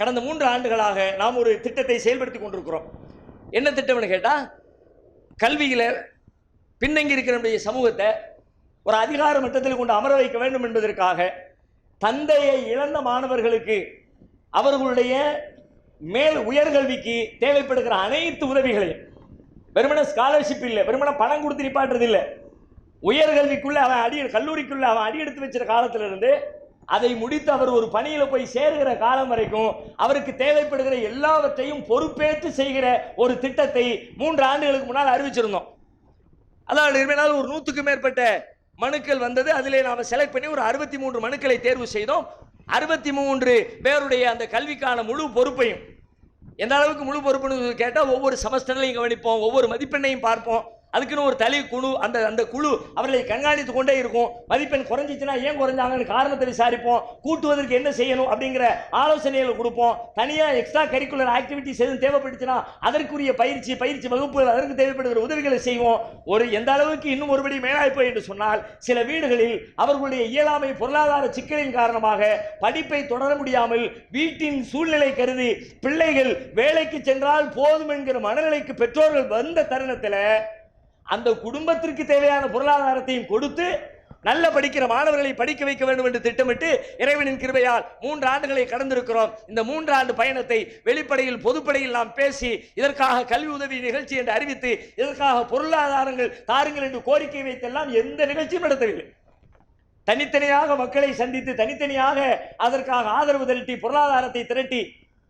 கடந்த மூன்று ஆண்டுகளாக நாம் ஒரு திட்டத்தை செயல்படுத்தி கொண்டிருக்கிறோம். என்ன திட்டம்னு கேட்டால் கல்வியில் பின்னங்கி இருக்கிற நம்முடைய சமூகத்தை ஒரு அதிகார மட்டத்தில் கொண்டு அமர வைக்க வேண்டும் என்பதற்காக தந்தையை இழந்த மாணவர்களுக்கு அவர்களுடைய மேல் உயர்கல்விக்கு தேவைப்படுகிற அனைத்து உதவிகளையும் வெறுமன ஸ்காலர்ஷிப் இல்லை வெறுமன பணம் கொடுத்து நிப்பாட்டுறது இல்லை உயர்கல்விக்குள்ளே அவன் அடி கல்லூரிக்குள்ளே அவன் அடி எடுத்து வச்சிருக்க காலத்திலிருந்து அதை முடித்து அவர் ஒரு பணியில் போய் சேருகிற காலம் வரைக்கும் அவருக்கு தேவைப்படுகிற எல்லாவற்றையும் பொறுப்பேற்று செய்கிற ஒரு திட்டத்தை மூன்று ஆண்டுகளுக்கு முன்னால் அறிவிச்சிருந்தோம். அதாவது இருமையினால் ஒரு நூற்றுக்கும் மேற்பட்ட மனுக்கள் வந்தது. அதிலே நாம் செலக்ட் பண்ணி ஒரு அறுபத்தி மூன்று மனுக்களை தேர்வு செய்தோம். அறுபத்தி மூன்று பேருடைய அந்த கல்விக்கான முழு பொறுப்பையும். எந்த அளவுக்கு முழு பொறுப்புன்னு கேட்டால் ஒவ்வொரு செமஸ்டர்லையும் கவனிப்போம் ஒவ்வொரு மதிப்பெண்ணையும் பார்ப்போம். அதுக்குன்னு ஒரு தலை குழு அந்த அந்த குழு அவர்களை கண்காணித்து கொண்டே இருக்கும். மதிப்பெண் குறைஞ்சிச்சுன்னா ஏன் குறைஞ்சாங்கன்னு காரணத்தை விசாரிப்போம். கூட்டுவதற்கு என்ன செய்யணும் அப்படிங்கிற ஆலோசனைகளை கொடுப்போம். தனியாக எக்ஸ்ட்ரா கரிக்குலர் ஆக்டிவிட்டிஸ் எதுவும் தேவைப்பட்டுச்சுன்னா அதற்குரிய பயிற்சி பயிற்சி வகுப்புகள் அதற்கு தேவைப்படுகிற உதவிகளை செய்வோம். ஒரு எந்த அளவுக்கு இன்னும் ஒருபடி மேலாய்ப்பு என்று சொன்னால் சில வீடுகளில் அவர்களுடைய இயலாமை பொருளாதார சிக்கலின் காரணமாக படிப்பை தொடர முடியாமல் வீட்டின் சூழ்நிலை கருதி பிள்ளைகள் வேலைக்கு சென்றால் போதும் என்கிற மனநிலைக்கு பெற்றோர்கள் வந்த தருணத்தில் அந்த குடும்பத்திற்கு தேவையான பொருளாதாரத்தையும் கொடுத்து நல்ல படிக்கிற மாணவர்களை படிக்க வைக்க வேண்டும் என்று திட்டமிட்டு இறைவனின் கிருபையால் மூன்று ஆண்டுகளை கடந்திருக்கிறோம். இந்த மூன்று ஆண்டு பயணத்தை வெளிப்படையில் பொதுப்படையில் நாம் பேசி இதற்காக கல்வி உதவி நிகழ்ச்சி என்று அறிவித்து இதற்காக பொருளாதாரங்கள் தாருங்கள் என்று கோரிக்கை வைத்தெல்லாம் எந்த நிகழ்ச்சியும் நடத்தவில்லை. தனித்தனியாக மக்களை சந்தித்து தனித்தனியாக அதற்காக ஆதரவு திரட்டி பொருளாதாரத்தை திரட்டி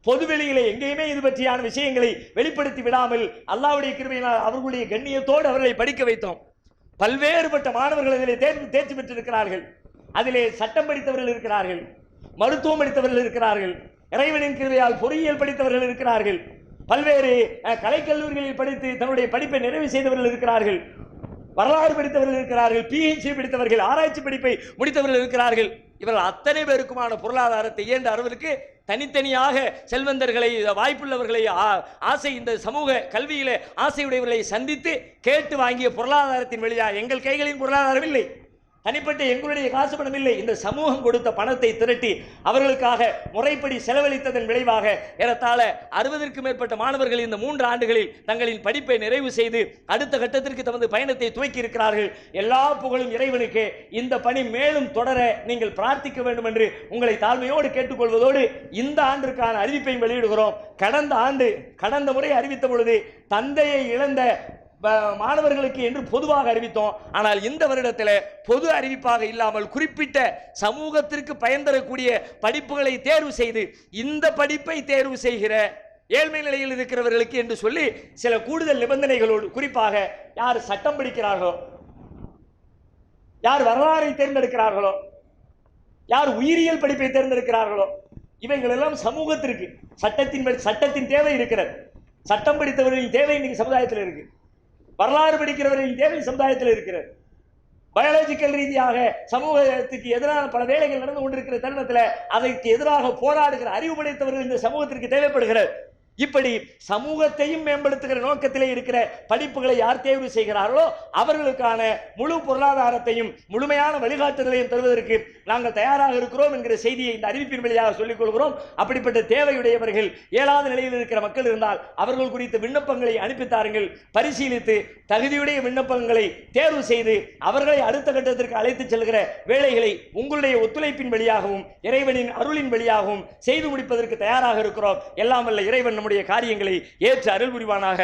பொதுவெளியிலே எங்கேயுமே இது பற்றியான விஷயங்களை வெளிப்படுத்தி விடாமல் அல்லாவுடைய கிருமையினால் அவர்களுடைய கண்ணியத்தோடு அவர்களை படிக்க வைத்தோம். பல்வேறுபட்ட மாணவர்கள் அதிலே தேர்வு தேர்ச்சி பெற்றிருக்கிறார்கள். அதிலே சட்டம் படித்தவர்கள் இருக்கிறார்கள். மருத்துவம் படித்தவர்கள் இருக்கிறார்கள். இறைவனின் கிருமையால் பொறியியல் படித்தவர்கள் இருக்கிறார்கள். பல்வேறு கலைக்கல்லூரிகளில் படித்து தன்னுடைய படிப்பை நிறைவு செய்தவர்கள் இருக்கிறார்கள். வரலாறு படித்தவர்கள் இருக்கிறார்கள். பிஹெச்டி படித்தவர்கள் ஆராய்ச்சி படிப்பை முடித்தவர்கள் இருக்கிறார்கள். இவர்கள் அத்தனை பேருக்குமான பொருளாதாரத்தை இயன்ற அளவிற்கு தனித்தனியாக செல்வந்தர்களை வாய்ப்புள்ளவர்களை ஆ- ஆசை இந்த சமூக கல்வியிலே ஆசையுடையவர்களை சந்தித்து கேட்டு வாங்கிய பொருளாதாரத்தின் வழியாக எங்கள் கைகளின் பொருளாதாரம் இல்லை. தனிப்பட்ட எங்களுடைய காசு பணம் இல்லை. இந்த சமூகம் கொடுத்த பணத்தை திரட்டி அவர்களுக்காக முறைப்படி செலவழித்ததன் விளைவாக ஏறத்தாழ அறுபதற்கும் மேற்பட்ட மாணவர்கள் இந்த மூன்று ஆண்டுகளில் தங்களின் படிப்பை நிறைவு செய்து அடுத்த கட்டத்திற்கு தமது பயணத்தை துவக்கி இருக்கிறார்கள் எல்லா புகழும் இறைவனுக்கு. இந்த பணி மேலும் தொடர நீங்கள் பிரார்த்திக்க வேண்டும் என்று உங்களை தாழ்மையோடு கேட்டுக்கொள்வதோடு இந்த ஆண்டிற்கான அறிவிப்பையும் வெளியிடுகிறோம். கடந்த ஆண்டு கடந்த முறை அறிவித்த பொழுது தந்தையை இழந்த மாணவர்களுக்கு என்று பொதுவாக அறிவித்தோம். ஆனால் இந்த வருடத்தில் பொது அறிவிப்பாக இல்லாமல் குறிப்பிட்ட சமூகத்திற்கு பயன் தரக்கூடிய படிப்புகளை தேர்வு செய்து இந்த படிப்பை தேர்வு செய்கிற ஏழ்மை நிலையில் இருக்கிறவர்களுக்கு என்று சொல்லி சில கூடுதல் நிபந்தனைகளோடு குறிப்பாக யார் சட்டம் படிக்கிறார்களோ யார் வரலாறை தேர்ந்தெடுக்கிறார்களோ யார் உயிரியல் படிப்பை தேர்ந்தெடுக்கிறார்களோ இவைகளெல்லாம் சமூகத்திற்கு சட்டத்தின் சட்டத்தின் தேவை இருக்கிறது. சட்டம் படித்தவர்களின் தேவை இன்னைக்கு சமுதாயத்தில் இருக்குது வரலாறு படிக்கிறவர்களின் தேவை சமுதாயத்தில் இருக்கிறது. பயாலஜிக்கல் ரீதியாக சமூகத்துக்கு எதிரான பல வேலைகள் நடந்து கொண்டிருக்கிற தருணத்தில் அதற்கு எதிராக போராடுகிற அறிவு படைத்தவர்கள் இந்த சமூகத்திற்கு தேவைப்படுகிறது. இப்படி சமூகத்தையும் மேம்படுத்துகிற நோக்கத்திலே இருக்கிற படிப்புகளை யார் தேர்வு செய்கிறார்களோ அவர்களுக்கான முழு பொருளாதாரத்தையும் முழுமையான வழிகாட்டுதலையும் தருவதற்கு நாங்கள் தயாராக இருக்கிறோம் என்கிற செய்தியை இந்த அறிவிப்பின் வழியாக சொல்லிக் கொள்கிறோம். அப்படிப்பட்ட தேவையுடையவர்கள் ஏழாவது நிலையில் இருக்கிற மக்கள் இருந்தால் அவர்கள் குறித்த விண்ணப்பங்களை அனுப்பித்தாருங்கள் பரிசீலித்து தகுதியுடைய விண்ணப்பங்களை தேர்வு செய்து அவர்களை அடுத்த கட்டத்திற்கு அழைத்துச் செல்கிற வேலைகளை உங்களுடைய ஒத்துழைப்பின் வழியாகவும் இறைவனின் அருளின் வழியாகவும் செய்து முடிப்பதற்கு தயாராக இருக்கிறோம். எல்லாம் வல்ல இறைவன் நம்முடைய காரியங்களை ஏற்று அருள் புரிவானாக